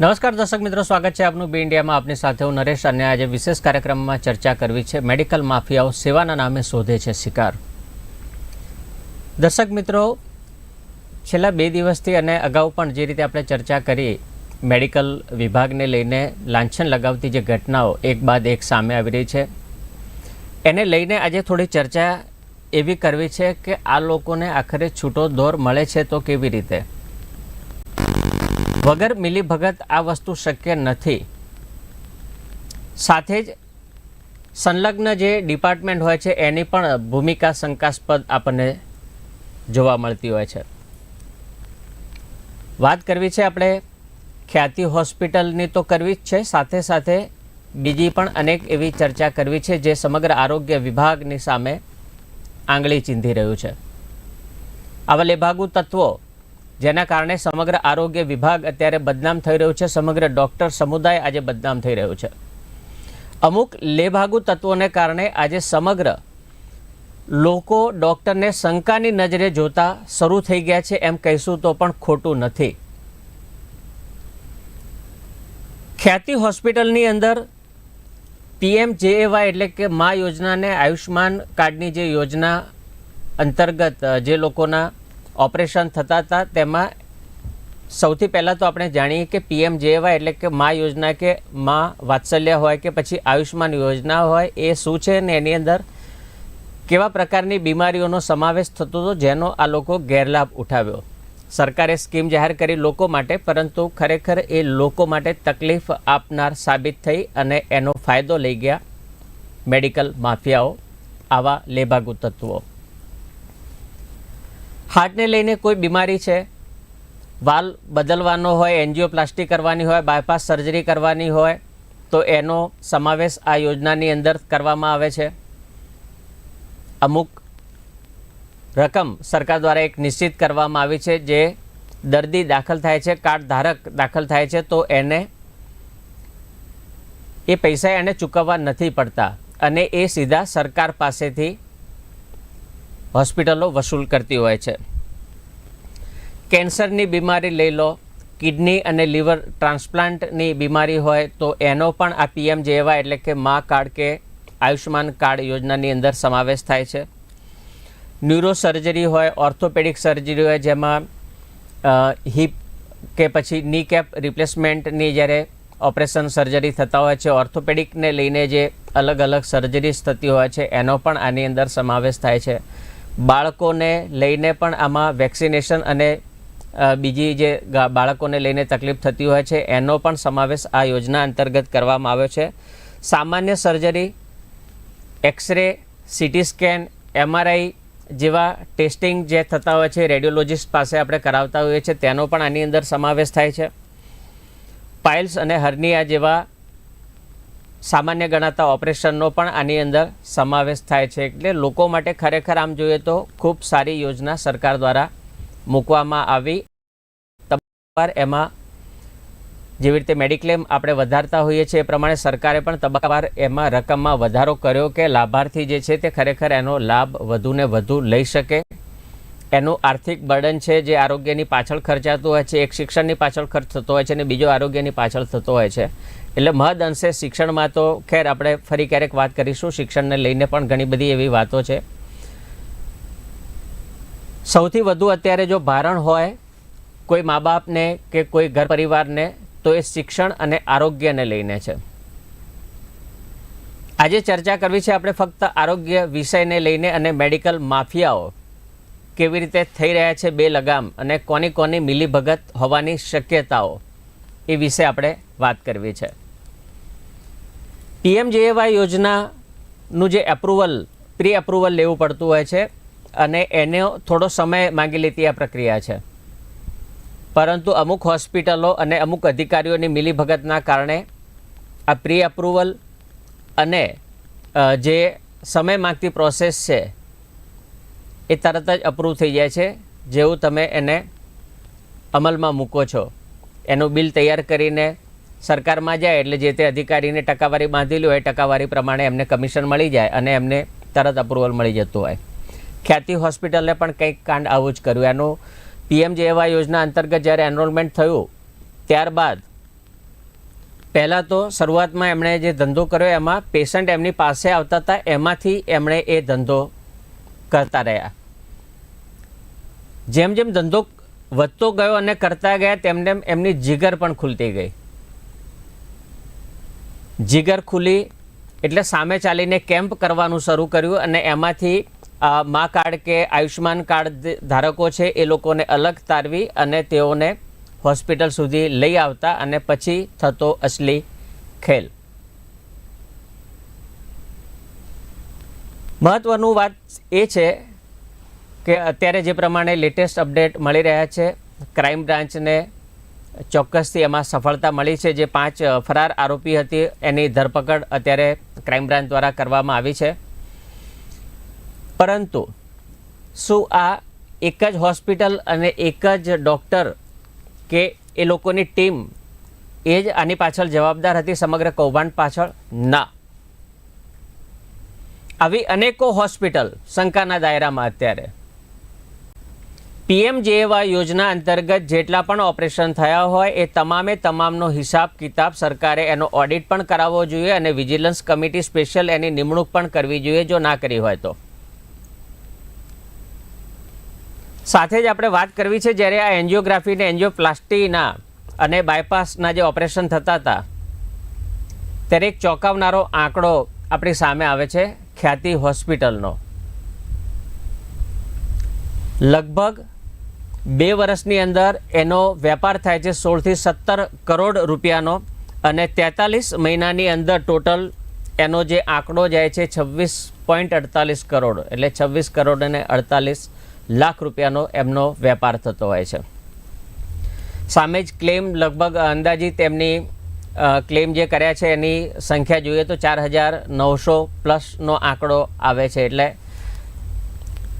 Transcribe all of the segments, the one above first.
નમસ્કાર દર્શક મિત્રો, સ્વાગત છે આપનું બી ઇન્ડિયામાં. આપની સાથે હું નરેશ અને આજે વિશેષ કાર્યક્રમમાં ચર્ચા કરવી છે. મેડિકલ માફિયાઓ સેવાના નામે શોધે છે શિકાર. દર્શક મિત્રો, છેલ્લા બે દિવસથી અને અગાઉ પણ જે રીતે આપણે ચર્ચા કરી, મેડિકલ વિભાગને લઈને લાંછન લગાવતી જે ઘટનાઓ એક બાદ એક સામે આવી રહી છે. એને લઈને આજે થોડી ચર્ચા એવી કરવી છે કે આ લોકોને આખરે છૂટો દોર મળે છે તો કેવી રીતે? વગર મિલીભગત આ વસ્તુ શક્ય નથી. સાથે જ સંલગ્ન જે ડિપાર્ટમેન્ટ હોય છે, એની પણ ભૂમિકા શંકાસ્પદ આપણને જોવા મળતી હોય છે. વાત કરવી છે આપણે ખ્યાતિ હોસ્પિટલની તો કરવી જ છે, સાથે સાથે બીજી પણ અનેક એવી ચર્ચા કરવી છે, જે સમગ્ર આરોગ્ય વિભાગની સામે આંગળી ચીંધી રહ્યું છે. આવા લેભાગુ તત્વો જેના કારણે સમગ્ર આરોગ્ય વિભાગ અત્યારે બદનામ થઈ રહ્યું છે. સમગ્ર ડૉક્ટર સમુદાય આજે બદનામ થઈ રહ્યું છે. અમુક લેભાગુ તત્વોને કારણે આજે સમગ્ર લોકો ડૉક્ટરને શંકાની નજરે જોતા શરૂ થઈ ગયા છે. એમ કહીશું તો પણ ખોટું નથી. ખ્યાતિ હોસ્પિટલની અંદર પીએમ જેએવાય એટલે કે મા યોજનાને આયુષ્માન કાર્ડની જે યોજના અંતર્ગત જે લોકોના ઓપરેશન થતા હતા, તેમાં સૌથી પહેલાં તો આપણે જાણીએ કે પીએમ જેવાય એટલે કે મા યોજના કે મા વાત્સલ્ય હોય કે પછી આયુષ્માન યોજના હોય, એ શું છે ને એની અંદર કેવા પ્રકારની બીમારીઓનો સમાવેશ થતો હતો જેનો આ લોકો ગેરલાભ ઉઠાવ્યો. સરકારે સ્કીમ જાહેર કરી લોકો માટે, પરંતુ ખરેખર એ લોકો માટે તકલીફ આપનાર સાબિત થઈ અને એનો ફાયદો લઈ ગયા મેડિકલ માફિયાઓ, આવા લેભાગુ તત્વો. હાર્ટને લઈને કોઈ બીમારી છે? વાલ બદલવાનો હોય, એન્જિયોપ્લાસ્ટી કરવાની હોય, બાયપાસ સર્જરી કરવાની હોય, તો એનો સમાવેશ આ યોજનાની અંદર કરવામાં આવે છે? અમુક રકમ સરકાર દ્વારા એક નિશ્ચિત કરવામાં આવી છે જે દર્દી દાખલ થાય છે, કાર્ડ ધારક દાખલ થાય છે, તો એને એ પૈસા એને ચૂકવવા નથી પડતા અને એ સીધા સરકાર પાસેથી હોસ્પિટલો વસૂલ કરતી હોય છે. કેન્સરની બીમારી લઈ લો, કિડની અને લીવર ટ્રાન્સપ્લાન્ટની બીમારી હોય તો એનો પણ આ પીએમ જેવા એટલે કે મા કાર્ડ કે આયુષ્યમાન કાર્ડ યોજનાની અંદર સમાવેશ થાય છે. ન્યુરો સર્જરી હોય, ઓર્થોપેડિક સર્જરી હોય જેમાં હિપ કે પછી ની કેપ રિપ્લેસમેન્ટની જ્યારે ઓપરેશન સર્જરી થતા હોય છે, ઓર્થોપેડિકને લઈને જે અલગ અલગ સર્જરીઝ થતી હોય છે, એનો પણ આની અંદર સમાવેશ થાય છે. બાળકોને લઈને પણ આમાં વેક્સિનેશન અને બીજી જે બાળકોને લઈને તકલીફ થતી હોય છે, એનો પણ સમાવેશ આ યોજના અંતર્ગત કરવામાં આવ્યો છે. સામાન્ય surgery, x-ray, CT scan, MRI જેવા ટેસ્ટિંગ જે થતા હોય છે, રેડિયોલોજિસ્ટ પાસે આપણે કરાવતા હોઈએ છીએ, તેનો પણ આની અંદર સમાવેશ થાય છે. પાઇલ્સ અને હર્નિયા જેવા સામાન્ય ગણાતા ઓપરેશનનો પણ આની અંદર સમાવેશ થાય છે. એટલે લોકો માટે ખરેખર આમ જોઈએ તો ખૂબ સારી યોજના સરકાર દ્વારા મૂકવામાં આવી. તબક્કાવાર એમાં જેવી રીતે મેડિક્લેમ આપણે વધારતા હોઈએ છીએ એ પ્રમાણે સરકારે પણ તબક્કાવાર એમાં રકમમાં વધારો કર્યો કે લાભાર્થી જે છે તે ખરેખર એનો લાભ વધુને વધુ લઈ શકે. એનું આર્થિક બર્ડન છે જે આરોગ્યની પાછળ ખર્ચાતું હોય છે, એક શિક્ષણની પાછળ ખર્ચ થતો હોય છે અને બીજો આરોગ્યની પાછળ થતો હોય છે. એટલે મહદ અંશે શિક્ષણમાં તો ખેર આપણે ફરી ક્યારેક વાત કરીશું. શિક્ષણને લઈને પણ ઘણી બધી એવી વાતો છે. સૌથી વધુ અત્યારે જો ભારણ હોય કોઈ મા બાપને કે કોઈ ઘર પરિવારને, તો એ શિક્ષણ અને આરોગ્યને લઈને છે. આજે ચર્ચા કરવી છે આપણે ફક્ત આરોગ્ય વિષયને લઈને અને મેડિકલ માફિયાઓ કેવી રીતે થઈ રહ્યા છે બે લગામ અને કોની કોની મિલીભગત હોવાની શક્યતાઓ એ વિશે આપણે વાત કરવી છે. પીએમજેએવાય યોજનાનું જે એપ્રુવલ પ્રી એપ્રુવલ લેવું પડતું હોય છે અને એનો થોડો સમય માંગી લેતી આ પ્રક્રિયા છે. પરંતુ અમુક હોસ્પિટલો અને અમુક અધિકારીઓની મિલીભગતના કારણે આ પ્રી એપ્રુવલ અને જે સમય માંગતી પ્રોસેસ છે એ તરત જ અપ્રૂવ થઈ જાય છે, જેવું તમે એને અમલમાં મૂકો છો. એનું બિલ તૈયાર કરીને સરકારમાં જાય એટલે જે તે અધિકારીને ટકાવારી બાંધેલી હોય, ટકાવારી પ્રમાણે એમને કમિશન મળી જાય અને એમને તરત અપ્રુવલ મળી જતું હોય. ખ્યાતિ હોસ્પિટલને પણ કંઈક કાંડ આવું જ કર્યું. એનું પીએમજેએવાય યોજના અંતર્ગત જ્યારે એનરોલમેન્ટ થયું, ત્યારબાદ પહેલાં તો શરૂઆતમાં એમણે જે ધંધો કર્યો, એમાં પેશન્ટ એમની પાસે આવતા હતા, એમાંથી એમણે એ ધંધો કરતા રહ્યા. જેમ જેમ ધંધો વધતો ગયો અને કરતા ગયા, તેમ તેમ એમની જીગર પણ ખુલતી ગઈ. જીગર ખુલી એટલે સામે ચાલીને કેમ્પ કરવાનું શરૂ કર્યું અને એમાંથી મા કાર્ડ કે આયુષ્માન કાર્ડ ધારકો છે એ લોકોને અલગ તારવી અને તેઓને હોસ્પિટલ સુધી લઈ આવતા અને પછી થતો અસલી ખેલ. મહત્વનું વાત એ છે કે અત્યારે જે પ્રમાણે લેટેસ્ટ અપડેટ મળી રહ્યા છે ક્રાઇમ બ્રાન્ચને ચોક્કસથી એમાં સફળતા મળી છે. જે પાંચ ફરાર આરોપી હતી, એની ધરપકડ અત્યારે ક્રાઇમ બ્રાન્ચ દ્વારા કરવામાં આવી છે. પરંતુ શું આ એક જ હોસ્પિટલ અને એક જ ડૉક્ટર કે એ લોકોની ટીમ એ જ આની પાછળ જવાબદાર હતી સમગ્ર કૌભાંડ પાછળ? ના. આવી અનેકો હોસ્પિટલ શંકાના દાયરામાં અત્યારે. પીએમજેએવાય યોજના અંતર્ગત જેટલા પણ ઓપરેશન થયા હોય એ તમામે તમામનો હિસાબ કિતાબ સરકારે એનો ઓડિટ પણ કરાવવો જોઈએ અને વિજિલન્સ કમિટી સ્પેશિયલ એની નિમણૂક પણ કરવી જોઈએ જો ના કરી હોય તો. સાથે જ આપણે વાત કરવી છે જ્યારે આ એન્જિયોગ્રાફી ને એન્જિયોપ્લાસ્ટીના અને બાયપાસના જે ઓપરેશન થતા હતા, ત્યારે એક ચોંકાવનારો આંકડો આપણી સામે આવે છે, ખ્યાતિ હોસ્પિટલનો. લગભગ બે વર્ષની અંદર એનો વેપાર થાય છે સોળથી સત્તર કરોડ રૂપિયાનો અને તેતાલીસ મહિનાની અંદર ટોટલ એનો જે આંકડો જાય છે છવ્વીસ પોઈન્ટ અડતાલીસ કરોડ, એટલે છવ્વીસ કરોડ અને અડતાલીસ લાખ રૂપિયાનો એમનો વેપાર થતો હોય છે. સામે જ ક્લેમ લગભગ અંદાજિત એમની ક્લેમ જે કર્યા છે એની સંખ્યા જોઈએ તો ચાર હજાર નવસો પ્લસનો આંકડો આવે છે, એટલે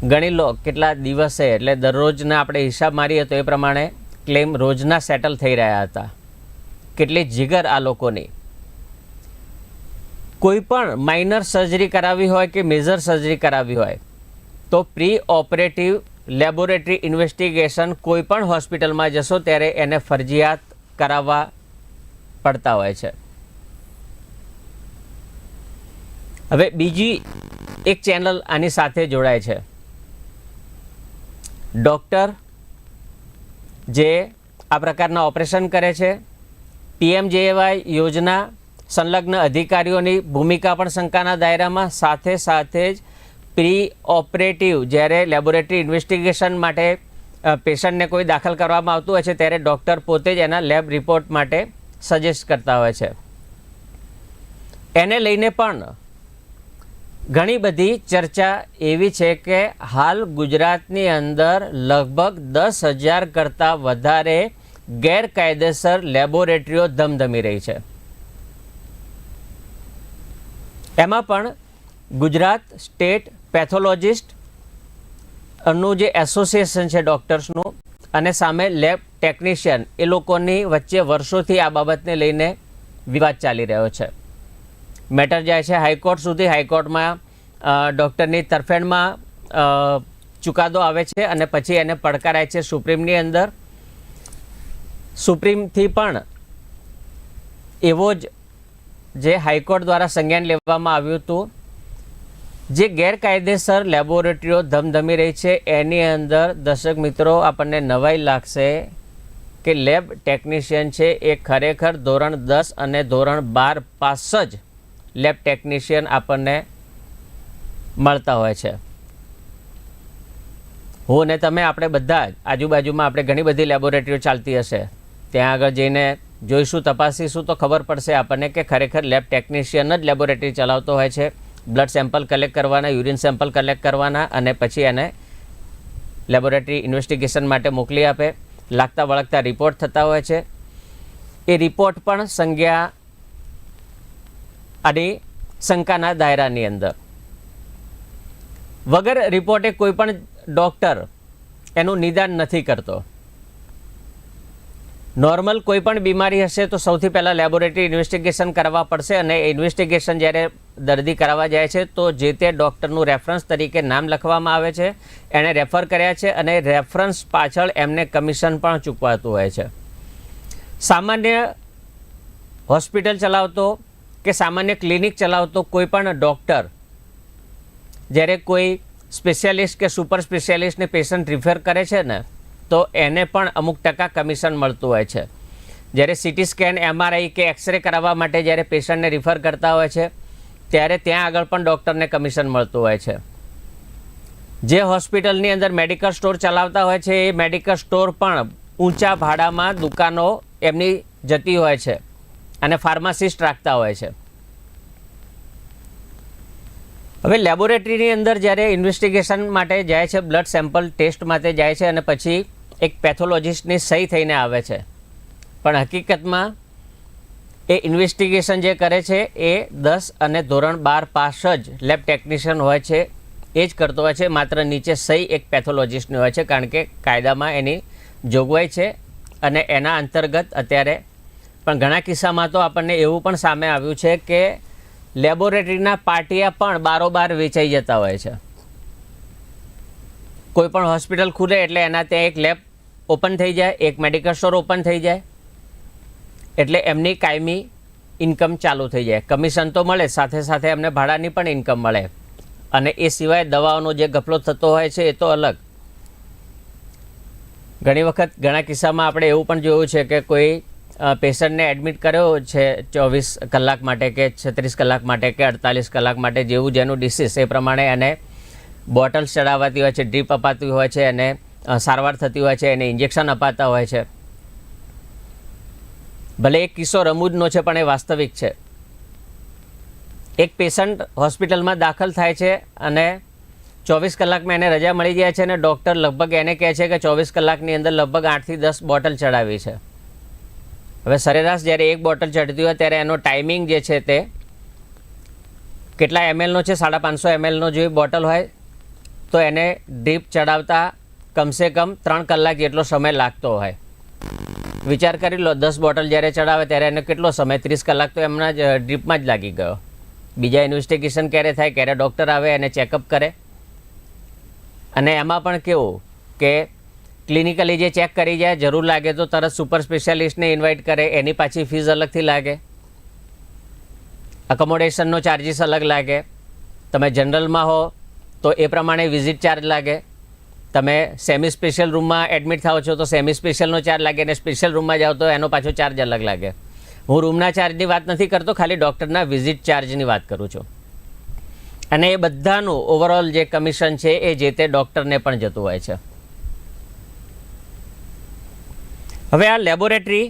ગણી લો કેટલા દિવસે, એટલે દરરોજના આપણે હિસાબ મારીએ તો એ પ્રમાણે ક્લેમ રોજના સેટલ થઈ રહ્યા હતા. કેટલી જીગર આ લોકોની. કોઈ પણ માઇનર સર્જરી કરાવી હોય કે મેજર સર્જરી કરાવી હોય, તો પ્રી ઓપરેટિવ લેબોરેટરી ઇન્વેસ્ટિગેશન કોઈ પણ હોસ્પિટલમાં જશો ત્યારે એને ફરજિયાત કરાવવા પડતા હોય છે. હવે બીજી એક ચેનલ આની સાથે જોડાય છે. ડૉક્ટર જે આ પ્રકારના ઓપરેશન કરે છે. પીએમજેએવાય યોજના સંલગ્ન અધિકારીઓની ભૂમિકા પણ શંકાના દાયરામાં સાથે સાથે જ પ્રી ઓપરેટિવ જ્યારે લેબોરેટરી ઇન્વેસ્ટિગેશન માટે પેશન્ટને કોઈ દાખલ કરવામાં આવતું હોય છે ત્યારે ડૉક્ટર પોતે જ એના લેબ રિપોર્ટ માટે સજેસ્ટ કરતા હોય છે. એને લઈને પણ ઘણી બધી ચર્ચા એવી છે કે હાલ ગુજરાતની અંદર લગભગ દસ હજાર કરતાં વધારે ગેરકાયદેસર લેબોરેટરીઓ ધમધમી રહી છે. એમાં પણ ગુજરાત સ્ટેટ પેથોલોજિસ્ટનું જે એસોસિએશન છે ડૉક્ટર્સનું અને સામે લેબ ટેકનિશિયન, એ લોકોની વચ્ચે વર્ષોથી આ બાબતને લઈને વિવાદ ચાલી રહ્યો છે. મેટર જાય છે હાઈકોર્ટ સુધી. હાઈકોર્ટમાં ડૉક્ટરની તરફેણમાં ચુકાદો આવે છે અને પછી એને પડકારાય છે સુપ્રીમની અંદર. સુપ્રીમથી પણ એવો જ જે હાઈકોર્ટ દ્વારા સંજ્ઞાન લેવામાં આવ્યું હતું, જે ગેરકાયદેસર લેબોરેટરીઓ ધમધમી રહી છે, એની અંદર દર્શક મિત્રો આપણને નવાઈ લાગશે કે લેબ ટેકનિશિયન છે એ ખરેખર ધોરણ દસ અને ધોરણ બાર પાસ જ લેબ ટેકનિશિયન આપણને મળતા હોય છે. હું ને તમે આપણે બધા જ આજુબાજુમાં આપણે ઘણી બધી લેબોરેટરીઓ ચાલતી હશે. ત્યાં આગળ જઈને જોઈશું, તપાસીશું તો ખબર પડશે આપણને કે ખરેખર લેબ ટેકનિશિયન જ લેબોરેટરી ચલાવતો હોય છે. બ્લડ સેમ્પલ કલેક્ટ કરવાના યુરિન સેમ્પલ કલેક્ટ કરવાના અને પછી એને લેબોરેટરી ઇન્વેસ્ટિગેશન માટે મોકલી આપે. લાગતા વળગતા રિપોર્ટ થતા હોય છે. એ રિપોર્ટ પણ સંજ્ઞા અને શંકાના દાયરાની અંદર. વગર રિપોર્ટે કોઈ પણ ડૉક્ટર એનું નિદાન નથી કરતો. નોર્મલ કોઈ પણ બીમારી હશે તો સૌથી પહેલાં લેબોરેટરી ઇન્વેસ્ટિગેશન કરવા પડશે અને ઇન્વેસ્ટિગેશન જ્યારે દર્દી કરાવવા જાય છે તો જે તે ડૉક્ટરનું રેફરન્સ તરીકે નામ લખવામાં આવે છે, એણે રેફર કર્યા છે અને રેફરન્સ પાછળ એમને કમિશન પણ ચૂકવાતું હોય છે. સામાન્ય હોસ્પિટલ ચલાવતો કે સામાન્ય ક્લિનિક ચલાવતો કોઈ પણ ડૉક્ટર, જ્યારે કોઈ સ્પેશિયાલિસ્ટ કે સુપર સ્પેશિયાલિસ્ટને પેશન્ટ રિફર કરે છે ને, તો એને પણ અમુક ટકા કમિશન મળતું હોય છે. જ્યારે સિટી સ્કેન, એમઆરઆઈ કે એક્સરે કરાવવા માટે જ્યારે પેશન્ટને રિફર કરતા હોય છે, ત્યારે ત્યાં આગળ પણ ડૉક્ટરને કમિશન મળતું હોય છે. જે હોસ્પિટલની અંદર મેડિકલ સ્ટોર ચલાવતા હોય છે, એ મેડિકલ સ્ટોર પણ ઊંચા ભાડામાં દુકાનો એમની જતી હોય છે. અને ફાર્માસિસ્ટ રાખતા હોય છે. હવે લેબોરેટરીની અંદર જ્યારે ઇન્વેસ્ટિગેશન માટે જાય છે, બ્લડ સેમ્પલ ટેસ્ટ માટે જાય છે અને પછી એક પેથોલોજિસ્ટની સહી થઈને આવે છે. પણ હકીકતમાં એ ઇન્વેસ્ટિગેશન જે કરે છે એ દસ અને ધોરણ બાર પાસ જ લેબ ટેકનિશિયન હોય છે, એ જ કરતો હોય છે, માત્ર નીચે સહી એક પેથોલોજિસ્ટની હોય છે, કારણ કે કાયદામાં એની જોગવાઈ છે અને એના અંતર્ગત અત્યારે પણ ઘણા કિસ્સામાં તો આપણને એવું પણ સામે આવ્યું છે કે લેબોરેટરીના પાટિયા પણ બારોબાર વેચાઈ જતા હોય છે. કોઈ પણ હોસ્પિટલ ખુલે એટલે એના ત્યાં એક લેબ ઓપન થઈ જાય, એક મેડિકલ સ્ટોર ઓપન થઈ જાય. એટલે એમની કાયમી ઇન્કમ ચાલુ થઈ જાય. કમિશન તો મળે, સાથે સાથે એમને ભાડાની પણ ઇન્કમ મળે. અને એ સિવાય દવાઓનો જે ગફલો થતો હોય છે એ તો અલગ. ઘણી વખત ઘણા કિસ્સામાં આપણે એવું પણ જોયું છે કે કોઈ પેશન્ટને એડમિટ કર્યો છે ચોવીસ કલાક માટે કે છત્રીસ કલાક માટે કે અડતાલીસ કલાક માટે જેવું જેનું ડિસીઝ એ પ્રમાણે એને બોટલ્સ ચડાવવાતી હોય છે ડ્રીપ અપાતી હોય છે અને સારવાર થતી હોય છે, એને ઇન્જેક્શન અપાતા હોય છે. ભલે એક કિસ્સો રમૂજનો છે, પણ એ વાસ્તવિક છે. એક પેશન્ટ હોસ્પિટલમાં દાખલ થાય છે અને ચોવીસ કલાકમાં એને રજા મળી જાય છે અને ડૉક્ટર લગભગ એને કહે છે કે ચોવીસ કલાકની અંદર લગભગ આઠથી દસ બોટલ ચડાવી છે. હવે સરેરાશ જ્યારે એક બોટલ ચડતી હોય ત્યારે એનો ટાઈમિંગ જે છે તે કેટલા એમએલનો છે? સાડા પાંચસો એમએલનો જે બોટલ હોય તો એને ડ્રીપ ચડાવતા કમસે કમ ત્રણ કલાક જેટલો સમય લાગતો હોય. વિચાર કરી લો, દસ બોટલ જ્યારે ચડાવે ત્યારે એને કેટલો સમય? ત્રીસ કલાક તો એમના જ ડ્રીપમાં જ લાગી ગયો. બીજા ઇન્વેસ્ટિગેશન ક્યારે થાય? ક્યારે ડૉક્ટર આવે? એને ચેકઅપ કરે. અને એમાં પણ કેવું કે ક્લિનિકલી જે ચેક કરી જાય, જરૂર લાગે તો તરત સુપર સ્પેશિયાલિસ્ટને ઇન્વાઇટ કરે. એની પાછી ફીસ અલગથી લાગે. અકોમોડેશનનો ચાર્જીસ અલગ લાગે. તમે જનરલમાં હો, તો એ પ્રમાણે વિઝિટ ચાર્જ લાગે. તમે સેમી સ્પેશિયલ રૂમમાં એડમિટ થાઓ છો, તો સેમી સ્પેશિયલનો ચાર્જ લાગે અને સ્પેશિયલ રૂમમાં જાઓ તો એનો પાછો ચાર્જ અલગ લાગે. હું રૂમના ચાર્જની વાત નથી કરતો, ખાલી ડૉક્ટરના વિઝિટ ચાર્જની વાત કરું છું. અને એ બધાનું ઓવરઓલ જે કમિશન છે, એ જે તે ડૉક્ટરને પણ જતું હોય છે. હવે આ લેબોરેટરી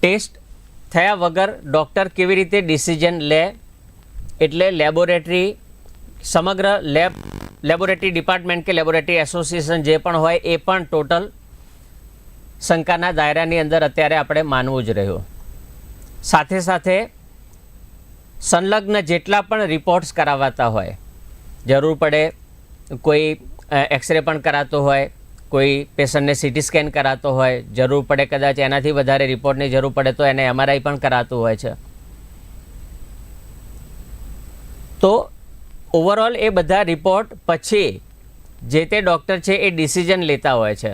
ટેસ્ટ થયા વગર ડૉક્ટર કેવી રીતે ડિસિઝન લે? એટલે લેબોરેટરી સમગ્ર લેબ લેબોરેટરી ડિપાર્ટમેન્ટ કે લેબોરેટરી એસોસિએશન જે પણ હોય એ પણ ટોટલ શંકાના દાયરાની અંદર અત્યારે આપણે માનવું જ રહ્યું. સાથે સાથે સંલગ્ન જેટલા પણ રિપોર્ટ્સ કરાવાતા હોય, જરૂર પડે કોઈ એક્સરે પણ કરાતો હોય કોઈ પેશન્ટને સીટી સ્કેન કરાતો હોય, જરૂર પડે કદાચ એનાથી વધારે રિપોર્ટની જરૂર પડે તો એને એમઆરઆઈ પણ કરાતું હોય છે. તો ઓવરઓલ એ બધા રિપોર્ટ પછી જે તે ડૉક્ટર છે એ ડિસિઝન લેતા હોય છે.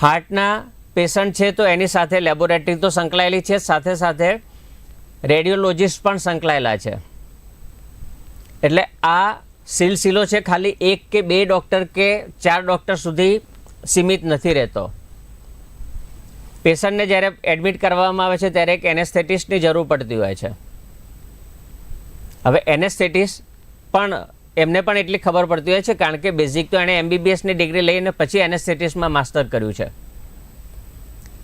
હાર્ટના પેશન્ટ છે તો એની સાથે લેબોરેટરી તો સંકળાયેલી છે, સાથે સાથે રેડિયોલોજિસ્ટ પણ સંકળાયેલા છે. એટલે આ સિલસિલો છે ખાલી એક કે બે ડૉક્ટર કે ચાર ડૉક્ટર સુધી સીમિત નથી રહેતો. પેશન્ટને જ્યારે એડમિટ કરવામાં આવે છે ત્યારે એક એનેસ્થેટિસ્ટની જરૂર પડતી હોય છે. હવે એનેસ્થેટિસ્ટ પણ એમને પણ એટલી ખબર પડતી હોય છે કારણ કે બેઝિક તો એણે એમબીબીએસની ડિગ્રી લઈને પછી એનેસ્થેટિસ્ટમાં માસ્ટર કર્યું છે.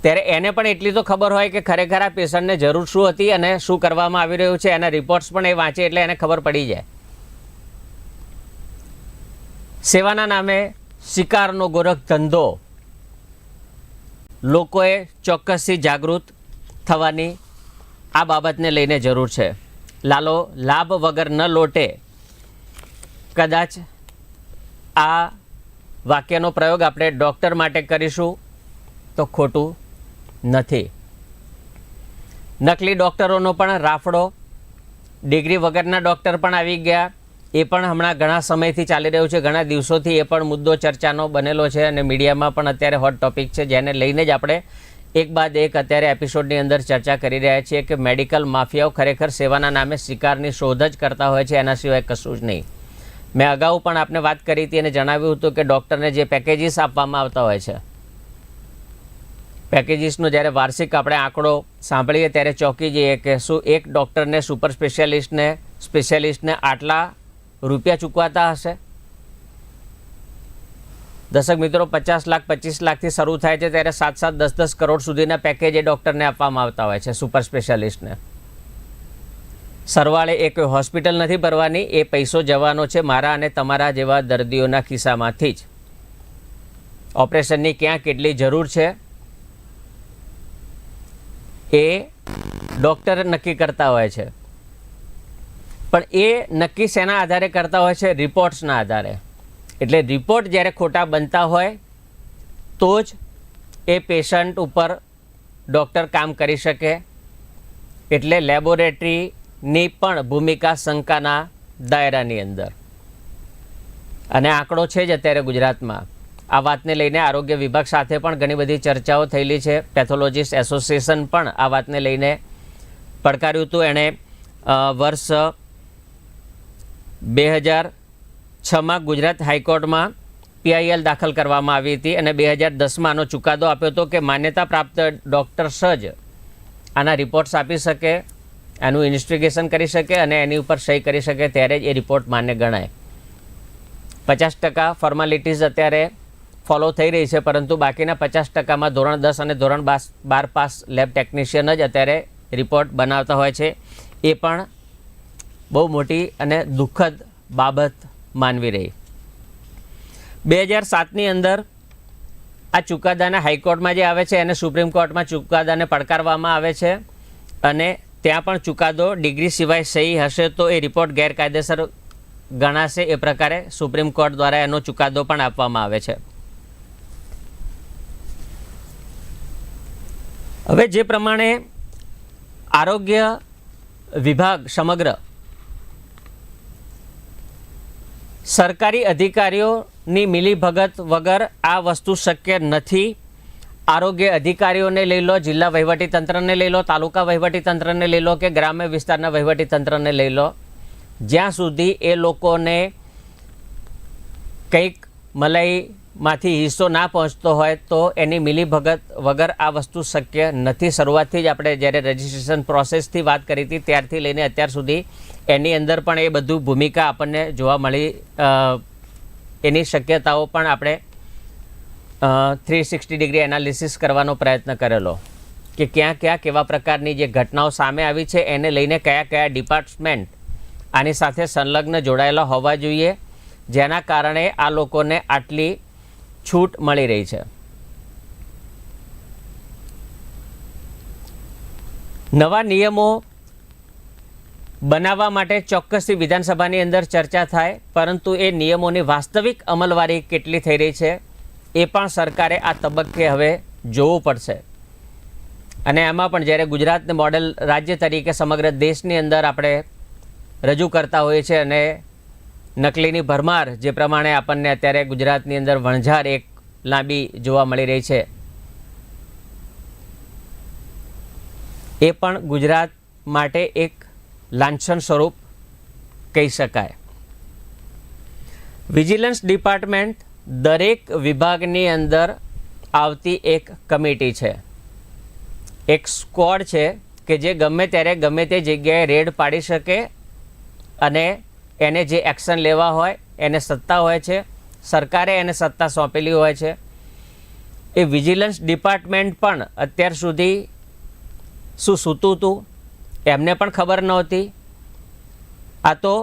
ત્યારે એને પણ એટલી તો ખબર હોય કે ખરેખર આ પેશન્ટને જરૂર શું હતી અને શું કરવામાં આવી રહ્યું છે, એના રિપોર્ટ્સ પણ એ વાંચે એટલે એને ખબર પડી જાય. સેવાના નામે શિકારનો ગોરખ ધંધો. લોકોએ ચોક્કસથી જાગૃત થવાની આ બાબતને લઈને જરૂર છે. લાલો, લાભ વગર ન લોટે. કદાચ આ વાક્યનો પ્રયોગ આપણે ડૉક્ટર માટે કરીશું તો ખોટું નથી. નકલી ડૉક્ટરોનો પણ રાફડો. ડિગ્રી વગરના ડૉક્ટર પણ આવી ગયા. એ પણ હમણાં ઘણા સમયથી ચાલી રહ્યું છે, ઘણા દિવસોથી એ પણ મુદ્દો ચર્ચાનો બનેલો છે અને મીડિયામાં પણ અત્યારે હોટ ટોપિક છે, જેને લઈને જ આપણે એક બાદ એક અત્યારે એપિસોડની અંદર ચર્ચા કરી રહ્યા છીએ કે મેડિકલ માફિયાઓ ખરેખર સેવાના નામે શિકારની શોધ જ કરતા હોય છે, એના સિવાય કશું જ નહીં. મેં અગાઉ પણ આપને વાત કરી હતી અને જણાવ્યું હતું કે ડૉક્ટરને જે પેકેજીસ આપવામાં આવતા હોય છે પેકેજીસનો જ્યારે વાર્ષિક આપણે આંકડો સાંભળીએ ત્યારે ચોંકી જઈએ કે શું એક ડૉક્ટરને સુપર સ્પેશિયાલિસ્ટને સ્પેશિયાલિસ્ટને આટલા રૂપિયા ચૂકવાતા હશે? દર્શક મિત્રો, પચાસ લાખ, પચીસ લાખથી શરૂ થાય છે ત્યારે સાત સાત, દસ દસ કરોડ સુધીના પેકેજ એ ડૉક્ટરને આપવામાં આવતા હોય છે સુપર સ્પેશિયાલિસ્ટને સરવાળે એ કોઈ હોસ્પિટલ નથી ભરવાની, એ પૈસો જવાનો છે મારા અને તમારા જેવા દર્દીઓના ખિસ્સામાંથી જ. ઓપરેશનની ક્યાં કેટલી જરૂર છે? એ ડૉક્ટર નક્કી કરતા હોય છે. પણ એ નક્કી શેના આધારે કરતા હોય છે? રિપોર્ટ્સના આધારે. એટલે રિપોર્ટ જ્યારે ખોટા બનતા હોય, તો જ એ પેશન્ટ ઉપર ડૉક્ટર કામ કરી શકે. એટલે લેબોરેટરીની પણ ભૂમિકા શંકાના દાયરાની અંદર. અને આંકડો છે જ અત્યારે ગુજરાતમાં. આ વાતને લઈને આરોગ્ય વિભાગ સાથે પણ ઘણી બધી ચર્ચાઓ થયેલી છે. પેથોલોજીસ્ટ એસોસિએશન પણ આ વાતને લઈને પડકાર્યું હતું. એણે વર્ષ બે હજાર છમાં ગુજરાત હાઈકોર્ટમાં પીઆઈએલ દાખલ કરવામાં આવી હતી અને બે હજાર દસમાં આનો ચુકાદો આપ્યો હતો કે માન્યતા પ્રાપ્ત ડૉક્ટર્સ જ આના રિપોર્ટ્સ આપી શકે, એનું ઇન્વેસ્ટિગેશન કરી શકે અને એની ઉપર સહી કરી શકે ત્યારે જ એ રિપોર્ટ માન્ય ગણાય. પચાસ ટકા ફોર્માલિટીઝ અત્યારે ફોલો થઈ રહી છે, પરંતુ બાકીના પચાસ ટકામાં ધોરણ દસ અને ધોરણ બાર પાસ લેબ ટેકનિશિયન જ અત્યારે રિપોર્ટ બનાવતા હોય છે. એ પણ બહુ મોટી અને દુઃખદ બાબત માનવી રહી. બે હજાર સાતની અંદર આ ચુકાદાને હાઈકોર્ટમાં જે આવે છે, એને સુપ્રીમ કોર્ટમાં ચુકાદાને પડકારવામાં આવે છે અને ત્યાં પણ ચુકાદો ડિગ્રી સિવાય સહી હશે તો એ રિપોર્ટ ગેરકાયદેસર ગણાશે એ પ્રકારે સુપ્રીમ કોર્ટ દ્વારા એનો ચુકાદો પણ આપવામાં આવે છે. હવે જે પ્રમાણે આરોગ્ય વિભાગ સમગ્ર સરકારી અધિકારીઓની મિલીભગત વગર આ વસ્તુ શક્ય નથી. આરોગ્ય અધિકારીઓને લઈ લો, જિલ્લા વહીવટીતંત્રને લઈ લો, તાલુકા વહીવટીતંત્રને લઈ લો કે ગ્રામ્ય વિસ્તારના વહીવટીતંત્રને લઈ લો. જ્યાં સુધી એ લોકોને કંઈક મલાઈમાંથી હિસ્સો ના પહોંચતો હોય તો એની મિલીભગત વગર આ વસ્તુ શક્ય નથી. શરૂઆતથી જ આપણે જ્યારે રજિસ્ટ્રેશન પ્રોસેસથી વાત કરી હતી, ત્યારથી લઈને અત્યાર સુધી એની અંદર પણ એ બધું ભૂમિકા આપણને જોવા મળી. એની શક્યતાઓ પણ આપણે થ્રી સિક્સટી ડિગ્રી એનાલિસિસ કરવાનો પ્રયત્ન કરેલો. કે ક્યાં ક્યાં કેવા પ્રકારની જે ઘટનાઓ સામે આવી છે, એને લઈને કયા કયા ડિપાર્ટમેન્ટ આની સાથે સંલગ્ન જોડાયેલા હોવા જોઈએ, જેના કારણે આ લોકોને આટલી છૂટ મળી રહી છે. નવા નિયમો બનાવવા માટે ચોક્કસથી વિધાનસભાની અંદર ચર્ચા થાય, પરંતુ એ નિયમોની વાસ્તવિક અમલવારી કેટલી થઈ રહી છે, એ પણ સરકારે આ તબક્કે હવે જોવું પડશે. અને એમાં પણ જ્યારે ગુજરાતને મોડેલ રાજ્ય તરીકે સમગ્ર દેશની અંદર આપણે રજૂ કરતા હોઈએ છીએ અને નકલીની ભરમાર જે પ્રમાણે આપણને અત્યારે ગુજરાતની અંદર વણઝાર એક લાંબી જોવા મળી રહી છે, એ પણ ગુજરાત માટે એક લાંછન સ્વરૂપ કહી શકાય. વિજિલન્સ ડિપાર્ટમેન્ટ દરેક વિભાગની અંદર આવતી એક કમિટી છે. એક સ્કોડ છે કે જે ગમે ત્યારે ગમે તે જગ્યાએ રેડ પાડી શકે અને એને જે એક્શન લેવા હોય, એને સત્તા હોય છે, સરકારે એને સત્તા સોંપેલી હોય છે. એ વિજિલન્સ ડિપાર્ટમેન્ટ પણ અત્યાર સુધી શું સૂતું હતું? એમને પણ ખબર નહોતી. આ તો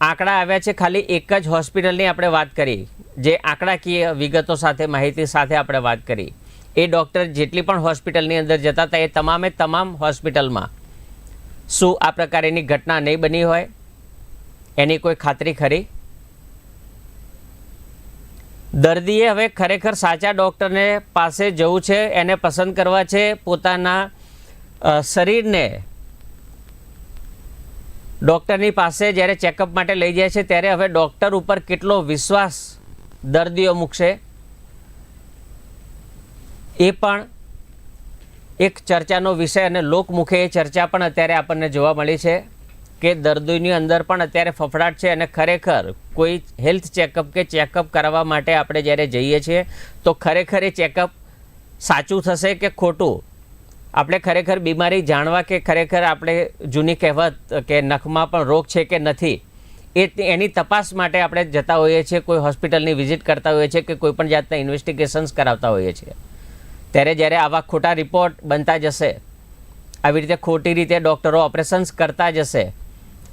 આંકડા આવ્યા છે, ખાલી એક જ હોસ્પિટલની આપણે વાત કરી. જે આંકડાકીય વિગતો સાથે, માહિતી સાથે આપણે વાત કરી. એ ડૉક્ટર જેટલી પણ હોસ્પિટલની અંદર જતા હતા, એ તમામે તમામ હોસ્પિટલમાં શું આ પ્રકારેની ઘટના નહીં બની હોય? એની કોઈ ખાતરી ખરી? દર્દીએ હવે ખરેખર સાચા ડૉક્ટરને પાસે જવું છે, એને પસંદ કરવા છે, પોતાના શરીરને ડૉક્ટરની પાસે જ્યારે ચેકઅપ માટે લઈ જાય છે, ત્યારે હવે ડૉક્ટર ઉપર કેટલો વિશ્વાસ દર્દીઓ મૂકશે? એ પણ એક ચર્ચાનો વિષય અને લોકમુખે એ ચર્ચા પણ અત્યારે આપણને જોવા મળી છે કે દર્દીની અંદર પણ અત્યારે ફફડાટ છે અને ખરેખર કોઈ હેલ્થ ચેકઅપ કે ચેકઅપ કરાવવા માટે આપણે જ્યારે જઈએ છીએ, તો ખરેખર એ ચેકઅપ સાચું થશે કે ખોટું? આપણે ખરેખર બીમારી જાણવા કે ખરેખર આપણે જૂની કહેવત કે નખમાં પણ રોગ છે કે નથી, એ એની તપાસ માટે આપણે જતા હોઈએ છીએ, કોઈ હોસ્પિટલની વિઝિટ કરતા હોઈએ છીએ કે કોઈ પણ જાતના ઇન્વેસ્ટિગેશન્સ કરાવતા હોઈએ છીએ. ત્યારે જ્યારે આવા ખોટા રિપોર્ટ બનતા જશે, આવી રીતે ખોટી રીતે ડૉક્ટરો ઓપરેશન્સ કરતા જશે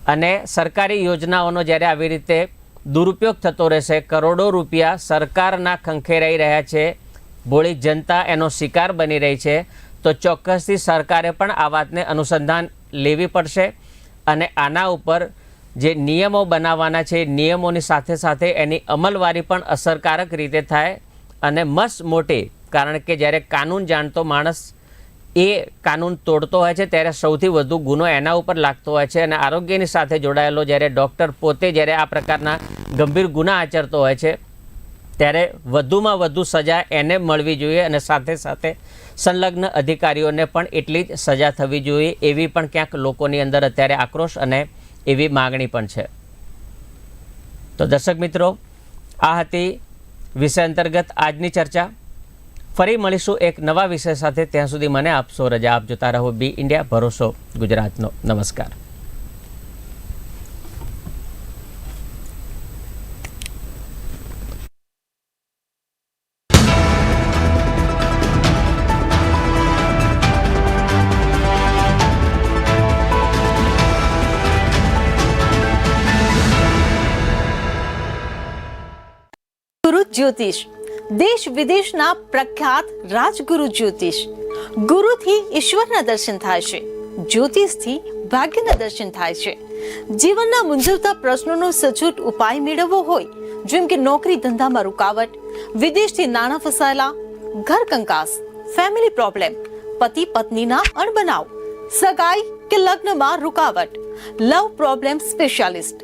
અને સરકારી યોજનાઓનો જ્યારે આવી રીતે દુરુપયોગ થતો રહેશે, કરોડો રૂપિયા સરકારના ખંખેરાઈ રહ્યા છે, ભોળી જનતા એનો શિકાર બની રહી છે તો ચોક્કસથી સરકારે પણ આ વાતને અનુસંધાન લેવી પડશે અને આના ઉપર જે નિયમો બનાવવાના છે, નિયમોની સાથે સાથે એની અમલવારી પણ અસરકારક રીતે થાય અને મસ મોટે, કારણ કે જ્યારે કાનૂન જાણતો માણસ એ કાનૂન તોડતો હોય છે, ત્યારે સૌથી વધુ ગુનો એના ઉપર લાગતો હોય છે અને આરોગ્યની સાથે જોડાયેલો જ્યારે ડૉક્ટર પોતે જ્યારે આ પ્રકારના ગંભીર ગુના આચરતો હોય છે ત્યારે વધુમાં વધુ સજા એને મળવી જોઈએ અને સાથે સાથે સંલગ્ન અધિકારીઓને પણ એટલી જ સજા થવી જોઈએ એવી પણ ક્યાંક લોકોની અંદર અત્યારે આક્રોશ અને એવી માગણી પણ છે. તો દર્શક મિત્રો, આ હતી વિષય અંતર્ગત આજની ચર્ચા. ફરી મળીશું એક નવા વિષય સાથે. ત્યાં સુધી મને આપશો રજા, આપ જોતા રહો. બી ઇન્ડિયા, ભરોસો ગુજરાતનો. નમસ્કાર. જ્યોતિષ. દેશ વિદેશના પ્રખ્યાત રાજગુરુ જ્યોતિષ. ગુરુથી ઈશ્વરના દર્શન થાય છે. જ્યોતિષથી ભાગ્યના દર્શન થાય છે. જીવનના મૂંઝવતા પ્રશ્નોનો સચોટ ઉપાય મેળવવો હોય, જેમ કે નોકરી ધંધામાં રૂકાવટ, વિદેશથી નાણાં ફસાયેલા, ઘર કંકાસ ફેમિલી પ્રોબ્લેમ પતિ પત્નીના અણબનાવ, સગાઈ કે લગ્નમાં રૂકાવટ love problem specialist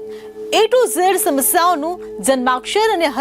A to Z સમસ્યાઓનું જન્માક્ષર અને